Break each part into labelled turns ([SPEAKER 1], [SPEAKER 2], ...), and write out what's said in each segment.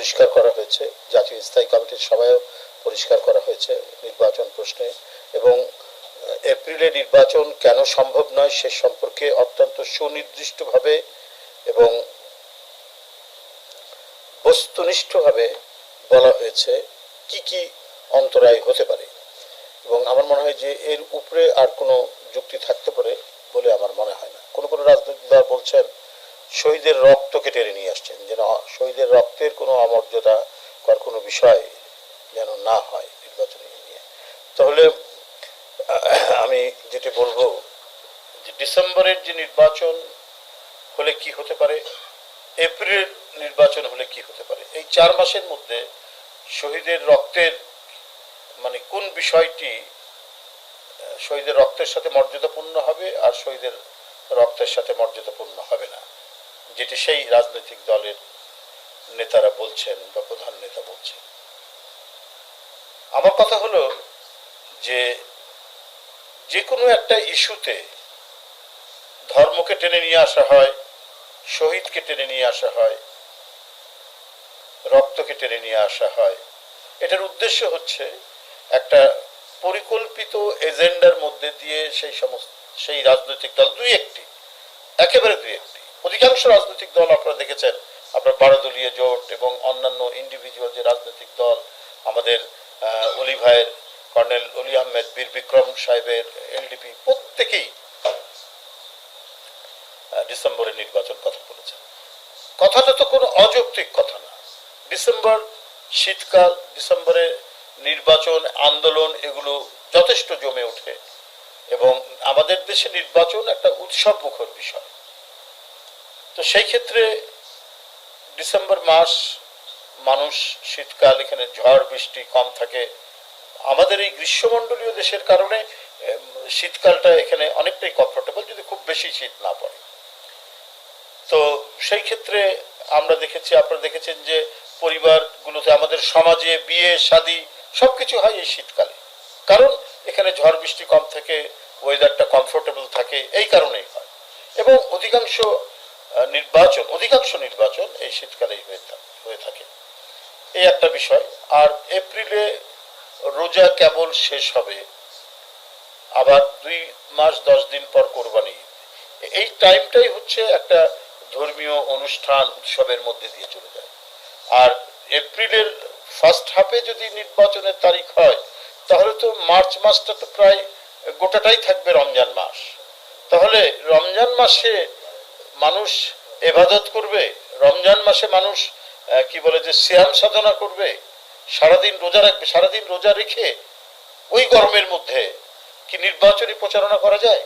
[SPEAKER 1] পরিষ্কার করা হয়েছে। জাতীয় স্থায়ী কমিটির সভায়ও পরিষ্কার করা হয়েছে নির্বাচন প্রশ্নে। এবং এপ্রিলে নির্বাচন কেন সম্ভব নয় সে সম্পর্কে অত্যন্ত সুনির্দিষ্টভাবে এবং বস্তুনিষ্ঠভাবে বলা হয়েছে কি কি অন্তরায় হতে পারে। এবং আমার মনে হয় যে এর উপরে আর কোনো যুক্তি থাকতে পারে বলে আমার মনে হয় না। কোনো কোনো রাজনৈতিক দল বলছেন শহীদের রক্তকে টেনে নিয়ে আসছেন, যেন শহীদের রক্তের কোনো অমর্যাদা কর কোনো বিষয় যেন না হয় নির্বাচন নিয়ে। তাহলে, আমি যেটি বলব যে ডিসেম্বরের যে নির্বাচন হলে কি হতে পারে এপ্রিল নির্বাচন হলে কি হতে পারে, এই চার মাসের মধ্যে শহীদের রক্তের মানে কোন বিষয়টি, শহীদের রক্তের সাথে মর্যাদাপূর্ণ হবে আর শহীদের রক্তের সাথে মর্যাদাপূর্ণ হবে না। যেটি সেই রাজনৈতিক দলের নেতারা বলছেন বা প্রধান নেতা বলছেন। আমার কথা হলো যে যে কোনো একটা ইস্যুতে ধর্মকে টেনে নিয়ে আসা হয়, শহীদকে টেনে নিয়ে আসা হয়, রক্তকে টেনে নিয়ে আসা হয়, এটার উদ্দেশ্য হচ্ছে একটা পরিকল্পিত এজেন্ডার মধ্যে দিয়ে সেই সমস্ত, সেই রাজনৈতিক দল দুই একটি, একেবারে দুই একটি। অধিকাংশ রাজনৈতিক দল আপনারা দেখেছেন আপনার বারোদলীয় জোট এবং অন্যান্য ইন্ডিভিজুয়াল যে রাজনৈতিক দল আমাদের অলি ভাইয়ের কর্নেল অলি আহমেদ বীর বিক্রম সাহেবের এলডিপি প্রত্যেকেই আহ, ডিসেম্বরে নির্বাচন কথা বলেছেন। কথাটা তো কোনো অযৌক্তিক কথা না। ডিসেম্বর শীতকাল ডিসেম্বরে নির্বাচন আন্দোলন এগুলো যথেষ্ট জমে ওঠে। এবং আমাদের দেশে নির্বাচন একটা উৎসব মুখর বিষয়। তো সেই ক্ষেত্রে ডিসেম্বর মাস মানুষ শীতকাল, এখানে ঝড়, বৃষ্টি কম থাকে। আমাদের এই গ্রীষ্মমণ্ডলীয় দেশের কারণে শীতকালটা এখানে অনেকটাই কমফোর্টেবল যদি খুব বেশি শীত না পড়ে। তো সেই ক্ষেত্রে আমরা দেখেছি, আপনারা দেখেছেন যে পরিবারগুলোতে, আমাদের সমাজে বিয়ে, শাদী, সবকিছু হয় এই শীতকালে। কারণ এখানে ঝড়, বৃষ্টি কম থাকে ওয়েদারটা কমফোর্টেবল থাকে, এই কারণেই হয়। এবং অধিকাংশ নির্বাচন, অধিকাংশ নির্বাচন এই শীতকালেই হয়ে থাকে। এই একটা বিষয়। আর এপ্রিলে রোজা কেবল শেষ হবে। আবার দুই মাস, দশ দিন পর কোরবানি। এই টাইমটাই হচ্ছে একটা ধর্মীয় অনুষ্ঠান, উৎসবের মধ্যে দিয়ে চলে যায়। আর এপ্রিলের ফার্স্ট হাফে যদি নির্বাচনের তারিখ হয়, তাহলে তো মার্চ মাসটা তো প্রায় গোটাটাই থাকবে রমজান মাস। তাহলে রমজান মাসে মানুষ এবাদত করবে, রমজান মাসে মানুষ কি বলে যে শ্যাম সাধনা করবে, সারাদিন রোজা রাখবে, সারাদিন রোজা রেখে ওই গরমের মধ্যে কি নির্বাচনী প্রচারণা করা যায়?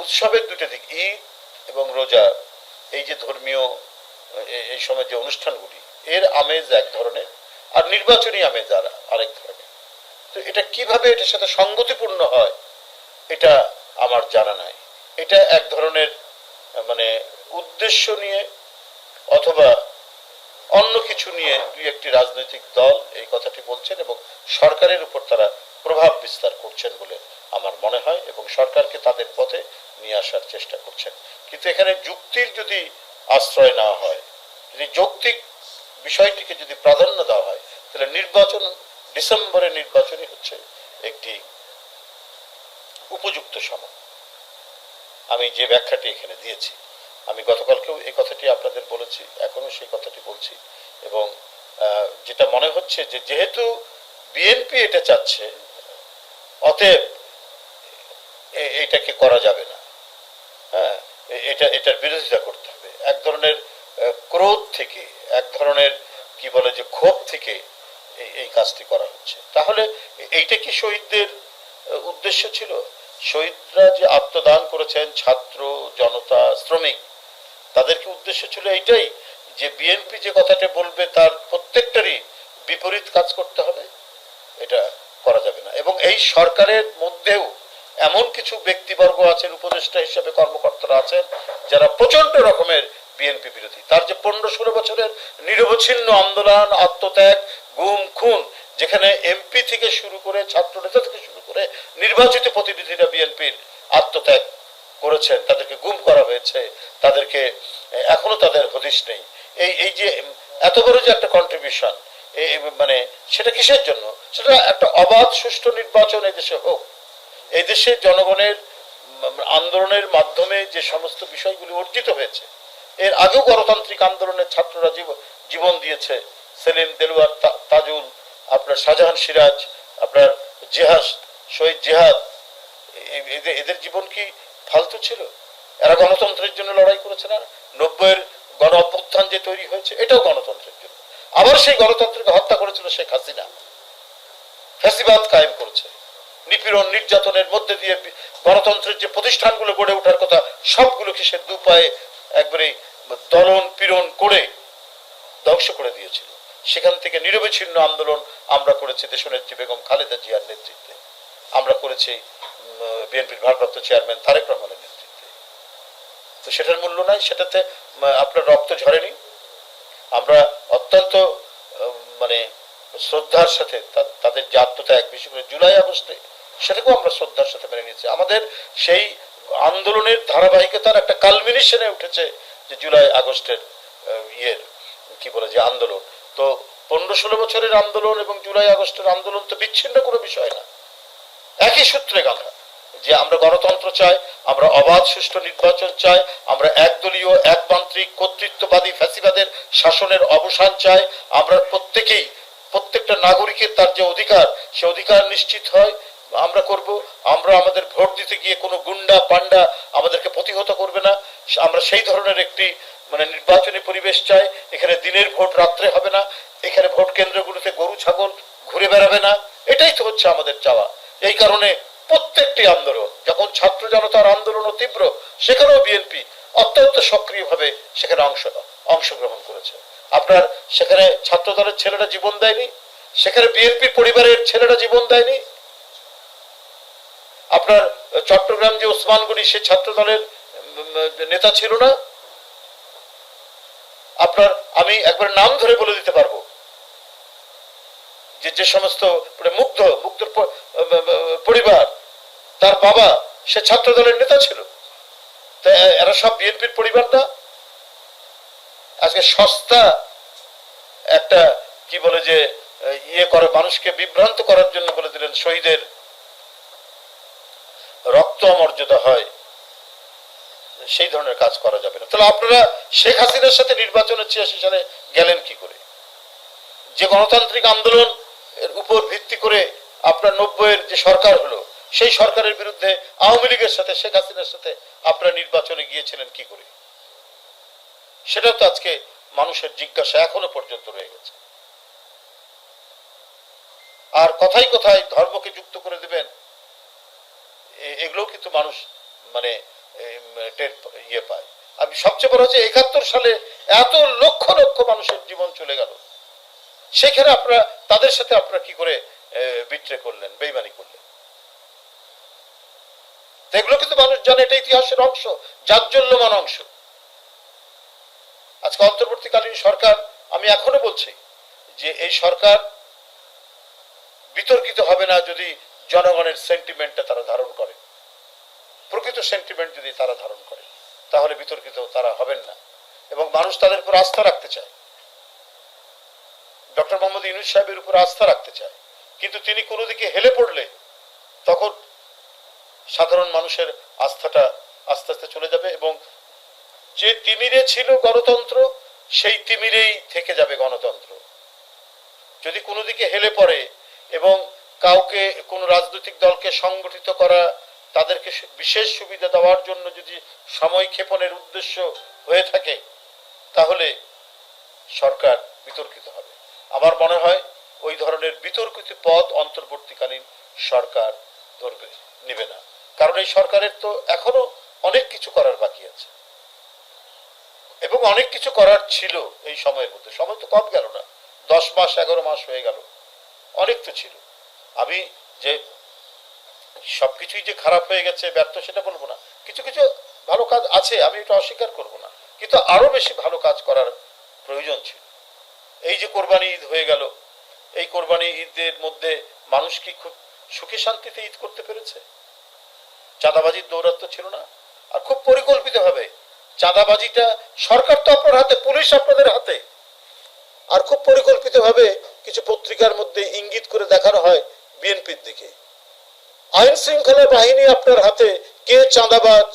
[SPEAKER 1] উৎসবের দুটো দিক, ঈদ এবং রোজা, এই যে ধর্মীয় এই সময় যে অনুষ্ঠানগুলি, এর আমেজ এক ধরনের আর নির্বাচনী আমেজ আর, আরেক ধরনের। তো এটা কীভাবে এটার সাথে সঙ্গতিপূর্ণ হয়, এটা আমার জানা নাই। এটা এক ধরনের মানে উদ্দেশ্য নিয়ে অথবা অন্য কিছু নিয়ে দুই একটি রাজনৈতিক দল এই কথাটি বলছেন এবং সরকারের উপর তারা প্রভাব বিস্তার করছেন বলে আমার মনে হয় এবং সরকারকে তাদের পথে নিয়ে আসার চেষ্টা করছেন। কিন্তু এখানে যুক্তির যদি আশ্রয় না হয়, যদি যৌক্তিক বিষয়টিকে যদি প্রাধান্য দেওয়া হয়, তাহলে নির্বাচন, ডিসেম্বরে নির্বাচনই হচ্ছে একটি উপযুক্ত সময়। আমি যে ব্যাখ্যাটি এখানে দিয়েছি, আমি গতকালকেও এই কথাটি আপনাদের বলেছি এখনও সেই কথাটি বলছি এবং যেটা মনে হচ্ছে যে যেহেতু বিএনপি এটা চাচ্ছে, অতএব এটাকে করা যাবে না। হ্যাঁ এটা, এটার বিরোধিতা করতে হবে। এক ধরনের ক্রোধ থেকে, এক ধরনের কি বলে যে ক্ষোভ থেকে এই কাজটি করা হচ্ছে। তাহলে এইটা কি শহীদদের উদ্দেশ্য ছিল? শহীদরা যে আত্মদান করেছেন ছাত্র, জনতা, শ্রমিক, তাদেরকে উদ্দেশ্য ছিল এইটাই যে বিএনপি যে কথাটা বলবে তার প্রত্যেকটারই বিপরীত কাজ করতে হবে, এটা করা যাবে না। এবং এই সরকারের মধ্যেও এমন কিছু ব্যক্তিবর্গ আছেন, উপদেষ্টা হিসেবে কর্মকর্তারা আছেন, যারা প্রচণ্ড রকমের বিএনপি বিরোধী। তার যে পনেরো ষোলো বছরের নিরবচ্ছিন্ন আন্দোলন, আত্মত্যাগ, গুম, খুন, যেখানে এমপি থেকে শুরু করে ছাত্র নেতা থেকে শুরু করে নির্বাচিত প্রতিনিধিরা বিএনপির আত্মত্যাগ করেছেন, তাদেরকে গুম করা হয়েছে, তাদেরকে এখনও তাদের হদিশ নেই। এই এই যে এত বড় যে একটা কন্ট্রিবিউশন মানে সেটা কিসের জন্য? সেটা একটা অবাধ, সুষ্ঠু নির্বাচন এই দেশে হোক। এই দেশের জনগণের আন্দোলনের মাধ্যমে যে সমস্ত বিষয়গুলি অর্জিত হয়েছে, এর আগেও গণতান্ত্রিক আন্দোলনের ছাত্ররা জীবন দিয়েছে। সেলিম দেলুয়ার তাজুল, আপনার শাহজাহান সিরাজ, আপনার জেহাস শহীদ জেহাদ এদের এদের জীবন কি ফালতু ছিল? এরা গণতন্ত্রের জন্য লড়াই করেছে না? নব্বইয়ের গণ অভ্যুত্থান যে তৈরি হয়েছে, এটাও গণতন্ত্রের জন্য। আবার সেই গণতন্ত্রকে হত্যা করেছিল শেখ হাসিনা। ফ্যাসিবাদ কায়েম করেছে। নিপীড়ন, নির্যাতনের মধ্যে দিয়ে গণতন্ত্রের যে প্রতিষ্ঠানগুলো গড়ে ওঠার কথা, সবগুলোকে সে দু পায়ে একবারে দলন পীড়ন করে ধ্বংস করে দিয়েছিল। সেখান থেকে নিরবিচ্ছিন্ন আন্দোলন আমরা করেছি দেশনেত্রী বেগম খালেদা জিয়ার নেতৃত্বে। আমরা করেছি বিএনপির ভারপ্রাপ্ত চেয়ারম্যান তারেক রহমানের নেতৃত্বে। তো সেটার মূল্য নাই, সেটাতে আপনার রক্ত ঝরেনি। আমরা অত্যন্ত মানে শ্রদ্ধার সাথে তাদের যে আত্মত্যাগ, বিশেষ করে জুলাই আগস্টে, সেটাকেও আমরা শ্রদ্ধার সাথে মেনে নিয়েছি। আমাদের সেই আন্দোলনের ধারাবাহিকতার একটা কালমিনেশনে উঠেছে যে জুলাই আগস্টের ইয়ের, কি বলে যে আন্দোলন। তো পনেরো ষোলো বছরের আন্দোলন এবং জুলাই আগস্টের আন্দোলন তো বিচ্ছিন্ন কোনো বিষয় না। একই সূত্রে গাঁথা যে আমরা গণতন্ত্র চাই, আমরা অবাধ সুষ্ঠু নির্বাচন চাই, আমরা একদলীয় একমান্ত্রিক কর্তৃত্ববাদী ফ্যাসিবাদের শাসনের অবসান চাই, আমরা প্রত্যেকেই, প্রত্যেকটা নাগরিকের তার যে অধিকার, সে অধিকার নিশ্চিত হয়, আমরা করব, আমরা আমাদের ভোট দিতে গিয়ে কোনো গুন্ডা পান্ডা আমাদেরকে প্রতিহত করবে না, আমরা সেই ধরনের একটি মানে নির্বাচনী পরিবেশ চাই, এখানে দিনের ভোট রাত্রে হবে না, এখানে ভোট কেন্দ্রগুলোতে গরু, ছাগল ঘুরে বেড়াবে না, এটাই তো হচ্ছে আমাদের চাওয়া। এই কারণে প্রত্যেকটি আন্দোলন, যখন ছাত্র জনতার আন্দোলন তীব্র, সেখানেও বিএনপি অত্যন্ত সক্রিয়ভাবে সেখানে অংশ, অংশগ্রহণ করেছে। আপনার সেখানে ছাত্র দলের ছেলেরা জীবন দেয়নি, সেখানে বিএনপি পরিবারের ছেলেরা জীবন দেয়নি। আপনার চট্টগ্রাম যে ওসমানগুলি সে ছাত্র দলের নেতা ছিল না। আপনার, আমি একবার নাম ধরে বলে দিতে পারব যে যে সমস্ত মানে মুগ্ধ, মুগ্ধর পরিবার, তার বাবা, সে ছাত্র দলের নেতা ছিল। তা, এরা সব বিএনপির পরিবার না? আজকে সস্তা একটা, কি বলে যে ইয়ে করে, মানুষকে বিভ্রান্ত করার জন্য বলে দিলেন শহীদের রক্ত অমর্যাদা হয়। সেই ধরনের কাজ করা যাবে না। তাহলে আপনারা শেখ হাসিনার সাথে নির্বাচনের ছিয়াশি সালে গেলেন কি করে? যে গণতান্ত্রিক আন্দোলন উপর ভিত্তি করে আপনার নব্বইয়ের যে সরকার হলো, সেই সরকারের বিরুদ্ধে আওয়ামী লীগের সাথে, শেখ হাসিনার সাথে আপনারা নির্বাচনে গিয়েছিলেন কি করে? সেটা তো আজকে মানুষের জিজ্ঞাসা এখনও পর্যন্ত রয়ে গেছে। আর কথাই কথায় ধর্মকে যুক্ত করে দিবেন এগুলো কিন্তু মানুষ মানে টের ইয়ে পায়। আমি সবচেয়ে বড় হচ্ছে একাত্তর সালে এত লক্ষ লক্ষ মানুষের জীবন চলে গেল। সেখানে আপনারা, তাদের সাথে আপনারা কি করে বিট্রে করলেন, বেইমানি করলেন? এগুলো কিন্তু মানুষ জানে, এটা ইতিহাসের অংশ জাজ্জল্যমান অংশ। আজকে অন্তর্বর্তীকালীন সরকার, আমি এখনও বলছি যে এই সরকার বিতর্কিত হবে না যদি জনগণের সেন্টিমেন্টটা তারা ধারণ করে। প্রকৃত সেন্টিমেন্ট যদি তারা ধারণ করে, তাহলে বিতর্কিত তারা হবেন না। এবং মানুষ তাদের উপর আস্থা রাখতে চায়। ডক্টর মোহাম্মদ ইউনুস সাহেবের উপর আস্থা রাখতে চায়। কিন্তু তিনি কোনো দিকে হেলে পড়লে তখন সাধারণ মানুষের আস্থাটা আস্তে আস্তে চলে যাবে এবং যে তিমিরে ছিল গণতন্ত্র, সেই তিমিরেই থেকে যাবে গণতন্ত্র। যদি কোনো দিকে হেলে পড়ে এবং কাউকে, কোনো রাজনৈতিক দলকে সংগঠিত করা, তাদেরকে বিশেষ সুবিধা দেওয়ার জন্য যদি সময় ক্ষেপণের উদ্দেশ্য হয়ে থাকে, তাহলে সরকার বিতর্কিত হবে। আমার মনে হয় ওই ধরনের বিতর্কিত পদ অন্তর্বর্তীকালীন সরকার ধরবে, নেবে না। কারণ এই সরকারের তো এখনও অনেক কিছু করার বাকি আছে। এবং অনেক কিছু করার ছিল এই সময়ের মধ্যে। সময় তো কম গেল না। দশ মাস, এগারো মাস হয়ে গেল। অনেক তো ছিল। আমি যে সবকিছুই যে খারাপ হয়ে গেছে, ব্যর্থ, সেটা বলব না। কিছু কিছু ভালো কাজ আছে, আমি এটা অস্বীকার করব না। কিন্তু আরও বেশি ভালো কাজ করার প্রয়োজন ছিল। এই যে কোরবানি ঈদ হয়ে গেল, এই কোরবানি ঈদের মধ্যে মানুষ কি খুব সুখে শান্তিতে ঈদ করতে পেরেছে? চাঁদাবাজির দৌরাত্ম ছিল না? আর খুব পরিকল্পিতভাবে চাঁদাবাজিটা সরকার তো আপনার হাতে, পুলিশ আপনাদের হাতে। আর খুব পরিকল্পিতভাবে কিছু পত্রিকার মধ্যে ইঙ্গিত করে দেখানো হয় বিএনপির দিকে। আইন শৃঙ্খলা বাহিনী আপনার হাতে, কে চাঁদাবাজ,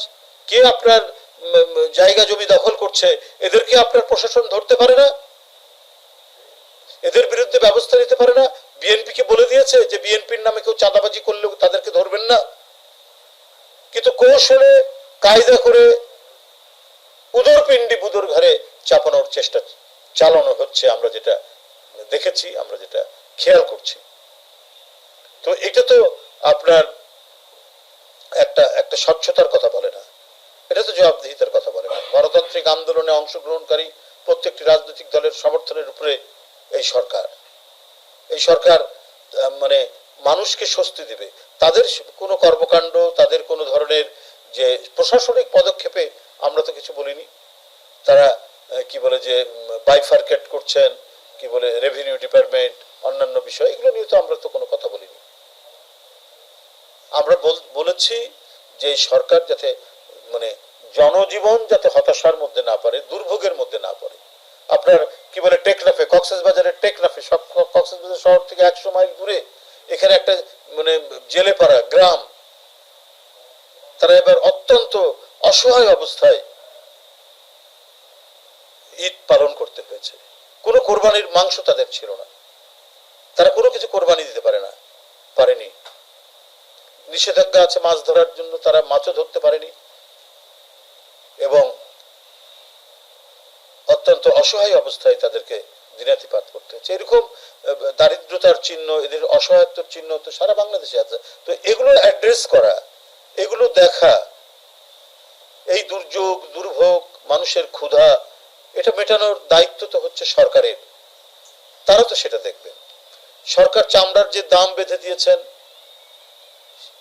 [SPEAKER 1] কে আপনার জায়গা জমি দখল করছে, এদেরকে আপনার প্রশাসন ধরতে পারে না? এদের বিরুদ্ধে ব্যবস্থা নিতে পারে না। বিএনপি কে বলে দিয়েছে যে, বিএনপির নামে কেউ চাঁদাবাজি করলেও তাদেরকে ধরবেন না। কিন্তু কৌশলে কায়দা করে উদর পিণ্ডি বুদর ঘরে চাপানোর চেষ্টা চালানো হচ্ছে। আমরা যেটা দেখেছি, আমরা যেটা খেয়াল করছি। তো এটা তো আপনার একটা একটা স্বচ্ছতার কথা বলে না। এটা তো জবাবদিহিতার কথা বলে না। গণতান্ত্রিক আন্দোলনে অংশগ্রহণকারী প্রত্যেকটি রাজনৈতিক দলের সমর্থনের উপরে এই সরকার। এই সরকার মানে মানুষকে স্বস্তি দেবে। তাদের কোনো কর্মকাণ্ড, তাদের কোনো ধরনের যে প্রশাসনিক পদক্ষেপে আমরা তো কিছু বলিনি। তারা কি বলে যে বাইফার্কেট করছেন, কি বলে রেভিনিউ ডিপার্টমেন্ট অন্যান্য বিষয়, এগুলো নিয়ে তো আমরা তো কোনো কথা বলিনি। আমরা বল- বলেছি যে সরকার যাতে মানে জনজীবন যাতে হতাশার মধ্যে না পড়ে, দুর্ভোগের মধ্যে না পড়ে। আপনার কি বলে টেকনাফে কক্সেস বাজারের টেকনাফে কক্সেস বাজার শহর থেকে একশো মাইল দূরে এখানে একটা মানে জেলেপাড়া গ্রাম। তারা এবার অত্যন্ত অসহায় অবস্থায় ঈদ পালন করতে হয়েছে। কোনো কোরবানির মাংস তাদের ছিল না। তারা কোনো কিছু কোরবানি দিতে পারে না, পারেনি। নিষেধাজ্ঞা আছে মাছ ধরার জন্য, তারা মাছও ধরতে পারেনি। এবং অত্যন্ত অসহায় অবস্থায় তাদেরকে দিনাতিপাত করতে হচ্ছে। এরকম দারিদ্রতার চিহ্ন, এদের অসহায়ত্বর চিহ্ন তো সারা বাংলাদেশে আছে। তো এগুলো অ্যাড্রেস করা, এগুলো দেখা, এই দুর্যোগ, দুর্ভোগ, মানুষের ক্ষুধা, এটা মেটানোর দায়িত্ব তো হচ্ছে সরকারের। তারা তো সেটা দেখবেন। সরকার চামড়ার যে দাম বেঁধে দিয়েছেন,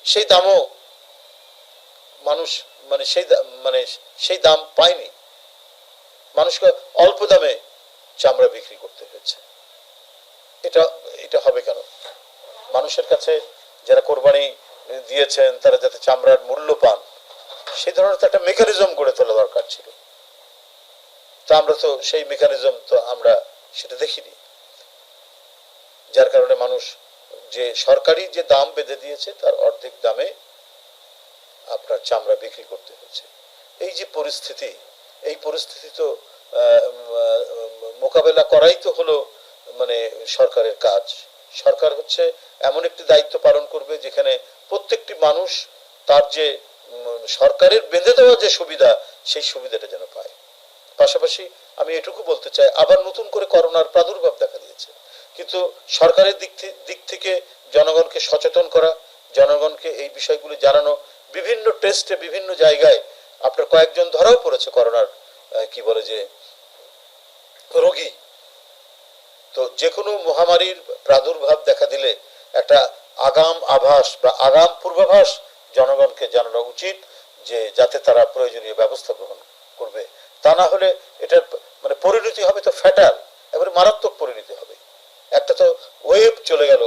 [SPEAKER 1] সেই দামও মানুষ মানে সেই মানে সেই দাম পায়নি। মানুষকে অল্প দামে চামড়া বিক্রি করতে হয়েছে। এটা এটা হবে কেন? মানুষের কাছে যারা কোরবানি দিয়েছেন, তারা যাতে চামড়ার মূল্য পান সেই ধরনের একটা মেকানিজম গড়ে তোলা দরকার ছিল। তো আমরা তো সেই মেকানিজম তো আমরা সেটা দেখিনি। যার কারণে মানুষ যে সরকারি যে দাম বেঁধে দিয়েছে, তার অর্ধেক দামে আপনার চামড়া বিক্রি করতে হয়েছে। এই যে পরিস্থিতি এই পরিস্থিতি তো মোকাবেলা করাই তো হলো মানে সরকারের কাজ। সরকার হচ্ছে এমন একটি দায়িত্ব পালন করবে যেখানে প্রত্যেকটি মানুষ তার যে সরকারের বেঁধে দেওয়া যে সুবিধা, সেই সুবিধাটা যেন পায়। পাশাপাশি আমি এটুকু বলতে চাই, আবার নতুন করে করোনার প্রাদুর্ভাব দেখা দিয়েছে। কিন্তু সরকারের দিক দিক থেকে জনগণকে সচেতন করা, জনগণকে এই বিষয়গুলি জানানো, বিভিন্ন টেস্টে বিভিন্ন জায়গায় আপনার কয়েকজন ধরাও পড়েছে করোনার কি বলে যে, রোগী। তো যে কোনো মহামারীর প্রাদুর্ভাব দেখা দিলে একটা আগাম আভাস বা আগাম পূর্বাভাস জনগণকে জানানো উচিত যে যাতে তারা প্রয়োজনীয় ব্যবস্থা গ্রহণ করবে। তা না হলে এটার মানে পরিণতি হবে তো ফ্যাটাল এবারে মারাত্মক পরিণতি হবে। একটা তো ওয়েভ চলে গেল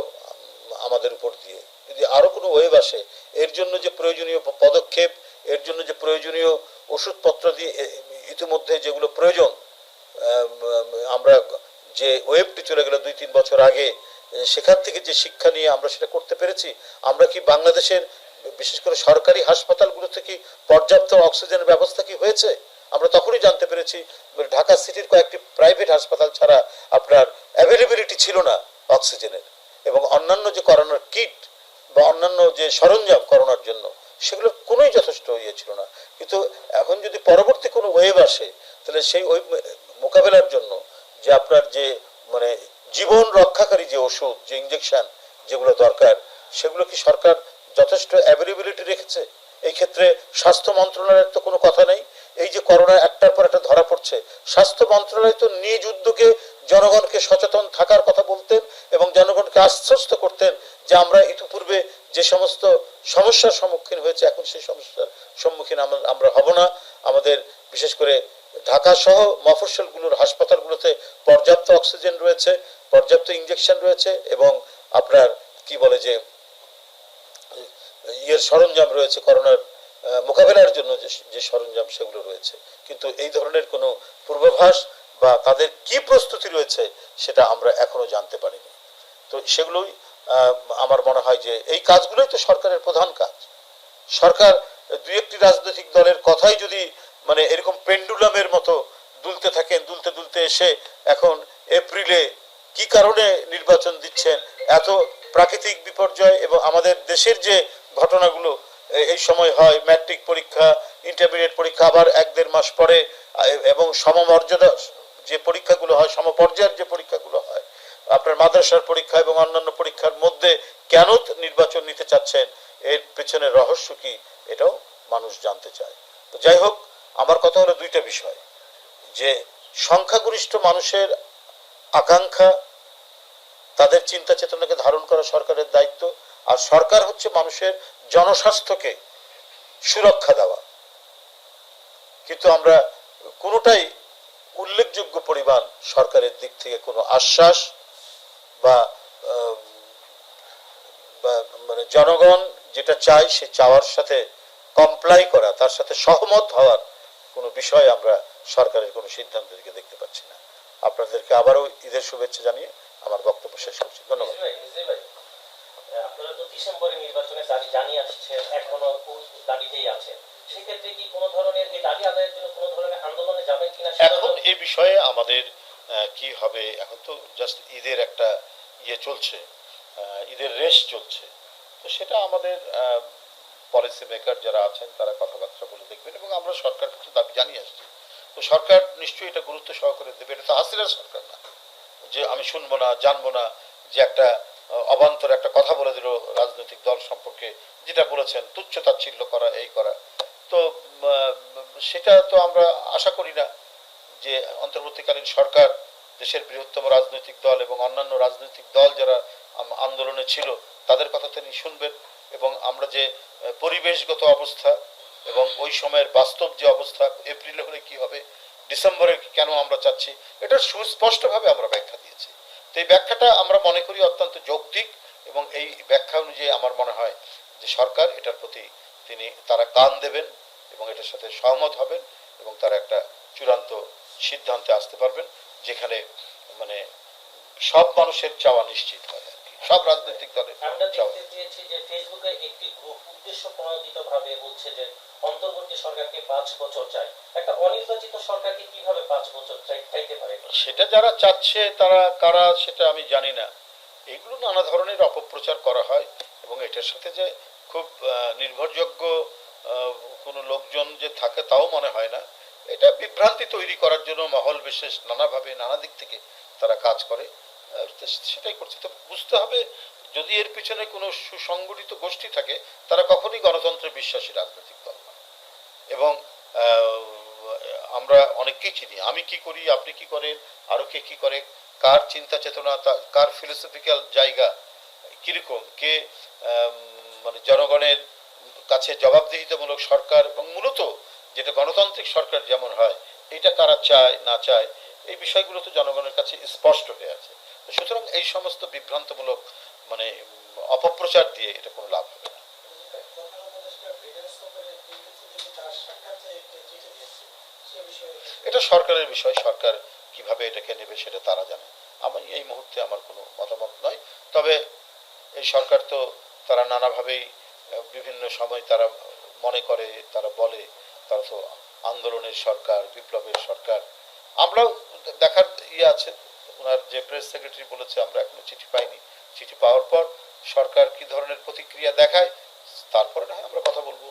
[SPEAKER 1] আমাদের উপর দিয়ে। যদি আরও কোনো ওয়েভ আসে, এর জন্য যে প্রয়োজনীয় পদক্ষেপ এর জন্য যে প্রয়োজনীয় ওষুধপত্র দিয়ে ইতিমধ্যে যেগুলো প্রয়োজন আম, আম, আমরা যে ওয়েবটি চলে গেল দুই তিন বছর আগে সেখান থেকে যে শিক্ষা নিয়ে আমরা সেটা করতে পেরেছি আমরা কি বাংলাদেশের বিশেষ করে সরকারি হাসপাতালগুলোতে কি পর্যাপ্ত অক্সিজেনের ব্যবস্থা কি হয়েছে? আমরা তখনই জানতে পেরেছি ঢাকা সিটির কয়েকটি প্রাইভেট হাসপাতাল ছাড়া আপনার অ্যাভেলেবিলিটি ছিল না অক্সিজেনের। এবং অন্যান্য যে করোনার কিট বা অন্যান্য যে সরঞ্জাম করোনার জন্য সেগুলো কোনোই যথেষ্ট ইয়ে ছিল না। কিন্তু এখন যদি পরবর্তী কোনো ওয়েভ আসে, তাহলে সেই ওয়েভ মোকাবেলার জন্য যে আপনার যে মানে জীবন রক্ষাকারী যে ওষুধ, যে ইঞ্জেকশন যেগুলো দরকার, সেগুলো কি সরকার যথেষ্ট অ্যাভেলেবিলিটি রেখেছে? এই ক্ষেত্রে স্বাস্থ্য মন্ত্রণালয়ের তো কোনো কথা নেই। এই যে করোনা একটার পর একটা ধরা পড়ছে, স্বাস্থ্য মন্ত্রণালয় তো নিজ উদ্যোগে জনগণকে সচেতন থাকার কথা বলতেন এবং জনগণকে আশ্বস্ত করতেন যে আমরা ইতিপূর্বে যে সমস্ত সমস্যার সম্মুখীন হয়েছে, এখন সেই সমস্যার সম্মুখীন আমরা হব না। আমাদের বিশেষ করে ঢাকা সহ মফস্বলগুলোর হাসপাতালগুলোতে পর্যাপ্ত অক্সিজেন রয়েছে, পর্যাপ্ত ইঞ্জেকশন রয়েছে এবং আপনার কি বলে যে, ইয়ের সরঞ্জাম রয়েছে, করোনার মোকাবেলার জন্য যে সরঞ্জাম সেগুলো রয়েছে। কিন্তু এই ধরনের কোনো পূর্বাভাস বা তাদের কি প্রস্তুতি রয়েছে, সেটা আমরা এখনও জানতে পারিনি। তো সেগুলোই আমার মনে হয় যে এই কাজগুলোই তো সরকারের প্রধান কাজ। সরকার দুই একটি রাজনৈতিক দলের কথাই যদি মানে এরকম পেন্ডুলামের মতো দুলতে থাকেন, দুলতে দুলতে এসে এখন এপ্রিলে কি কারণে নির্বাচন দিচ্ছেন, এত প্রাকৃতিক বিপর্যয় এবং আমাদের দেশের যে ঘটনাগুলো এই সময় হয়, ম্যাট্রিক পরীক্ষা, ইন্টারমিডিয়েট পরীক্ষা, আবার এক দেড় মাস পরে এবং সমমর্যাদা, যে পরীক্ষাগুলো হয়, সমপর্যায়ের যে পরীক্ষাগুলো হয় আপনার মাদ্রাসার পরীক্ষা এবং অন্যান্য পরীক্ষার মধ্যে কেন নির্বাচন নিতে চাচ্ছেন? এর পেছনে রহস্য কি? এটাও মানুষ জানতে চায়। তো যাই হোক, আমার কথা হলো দুইটা বিষয়। যে সংখ্যাগরিষ্ঠ মানুষের আকাঙ্ক্ষা, তাদের চিন্তা চেতনাকে ধারণ করা সরকারের দায়িত্ব, আর সরকার হচ্ছে মানুষের জনস্বাস্থ্যকে সুরক্ষা দেওয়া। কিন্তু আমরা কোনোটাই উল্লেখযোগ্য পরিমাণ সরকারের দিক থেকে কোনো আশ্বাস বা মানে জনগণ যেটা চায় সে চাওয়ার সাথে কমপ্লাই করা তার সাথে সহমত হওয়ার কোনো বিষয় আমরা সরকারের কোনো সিদ্ধান্ত দিকে দেখতে পাচ্ছি না। আপনাদেরকে আবারও ঈদের শুভেচ্ছা জানিয়ে আমার বক্তব্য শেষ করছি। ধন্যবাদ।
[SPEAKER 2] বিজয় ভাই, বিজয় ভাই, আহ, আপনারা তো ডিসেম্বরে নির্বাচনের দাবি জানিয়ে আসছেন এখনও দাবিতেই আছেন। সেক্ষেত্রে কি কোনো ধরনের এই দাবি আদায়ের জন্য কোনো ধরনের আন্দোলনে যাবেন কিনা
[SPEAKER 1] এখন এই বিষয়ে আমাদের কি হবে? এখন তো জাস্ট ঈদের একটা ইয়ে চলছে ঈদের রেস চলছে। তো সেটা আমাদের পলিসি মেকার যারা আছেন, তারা কথাবার্তা বলে দেখবেন এবং আমরা সরকার কাছে দাবি জানিয়ে আসছি। তো সরকার নিশ্চয়ই এটা গুরুত্ব সহকারে দেবে। এটা তো হাসিনার সরকার না। যে আমি শুনব না, জানব না, যে একটা অবান্তর একটা কথা বলে দিল রাজনৈতিক দল সম্পর্কে, যেটা বলেছেন, তুচ্ছ তাচ্ছিল্য করা, এই করা। তো সেটা তো আমরা আশা করি না। যে অন্তর্বর্তীকালীন সরকার দেশের বৃহত্তম রাজনৈতিক দল এবং অন্যান্য রাজনৈতিক দল যারা আন্দোলনে ছিল, তাদের কথা তিনি শুনবেন এবং আমরা যে পরিবেশগত অবস্থা এবং ওই সময়ের বাস্তব যে অবস্থা, এপ্রিলে হলে কি হবে, ডিসেম্বরে কেন আমরা চাচ্ছি, এটা সুস্পষ্টভাবে আমরা ব্যাখ্যা দিয়েছি। তো এই ব্যাখ্যাটা আমরা মনে করি অত্যন্ত যৌক্তিক এবং এই ব্যাখ্যা অনুযায়ী আমার মনে হয় যে সরকার এটার প্রতি তিনি, তারা কান দেবেন এবং এটার সাথে সহমত হবেন এবং তারা একটা চূড়ান্ত সিদ্ধান্তে আসতে পারবেন যেখানে মানে সব মানুষের চাওয়া নিশ্চিত হয় সব রাজনৈতিক দলের
[SPEAKER 2] আমরা দেখতে পেয়েছি যে ফেসবুকে একটি গ্রুপ উদ্দেশ্য প্রণোদিত বলছে যে অন্তর্বর্তী সরকারকে পাঁচ বছর চাই। একটা অনির্বাচিত সরকারকে কীভাবে পাঁচ বছর চাইতে পারে?
[SPEAKER 1] সেটা যারা চাচ্ছে তারা কারা সেটা আমি জানি না। এগুলো নানা ধরনের অপপ্রচার করা হয় এবং এটার সাথে যে খুব নির্ভরযোগ্য কোনো লোকজন যে থাকে তাও মনে হয় না। এটা বিভ্রান্তি তৈরি করার জন্য মহল বিশেষ নানাভাবে নানা দিক থেকে তারা কাজ করে। সেটাই করছে। তো বুঝতে হবে, যদি এর পিছনে কোনো সুসংগঠিত গোষ্ঠী থাকে, তারা কখনই গণতন্ত্রে বিশ্বাসী রাজনৈতিক দল নয় এবং আমরা অনেককেই চিনি। আমি কি করি, আপনি কি করেন, আরও কে কি করে, কার চিন্তা চেতনা কার ফিলোসফিক্যাল জায়গা কীরকম, কে মানে জনগণের কাছে জবাবদিহিতামূলক সরকার এবং মূলত যেটা গণতান্ত্রিক সরকার যেমন হয়, এটা কারা চায়, না চায়, এই বিষয়গুলো তো জনগণের কাছে স্পষ্ট হয়ে আছে। সুতরাং এই সমস্ত বিভ্রান্তমূলক মানে অপপ্রচার দিয়ে এটা কোনো লাভ হবে না।
[SPEAKER 3] তার
[SPEAKER 1] এটা সরকারের বিষয়, সরকার কীভাবে এটাকে নেবে সেটা তারা জানে। আমি এই মুহূর্তে আমার কোনো মতামত নয়। তবে এই সরকার তো তারা নানাভাবেই, বিভিন্ন সময় তারা মনে করে, তারা বলে তারা তো আন্দোলনের সরকার, বিপ্লবের সরকার। আমরাও দেখার ইয়ে আছে, ওনার যে প্রেস সেক্রেটারি বলেছে, আমরা এখনও চিঠি পাইনি। চিঠি পাওয়ার পর সরকার কি ধরনের প্রতিক্রিয়া দেখায়, তারপরে না আমরা কথা বলব।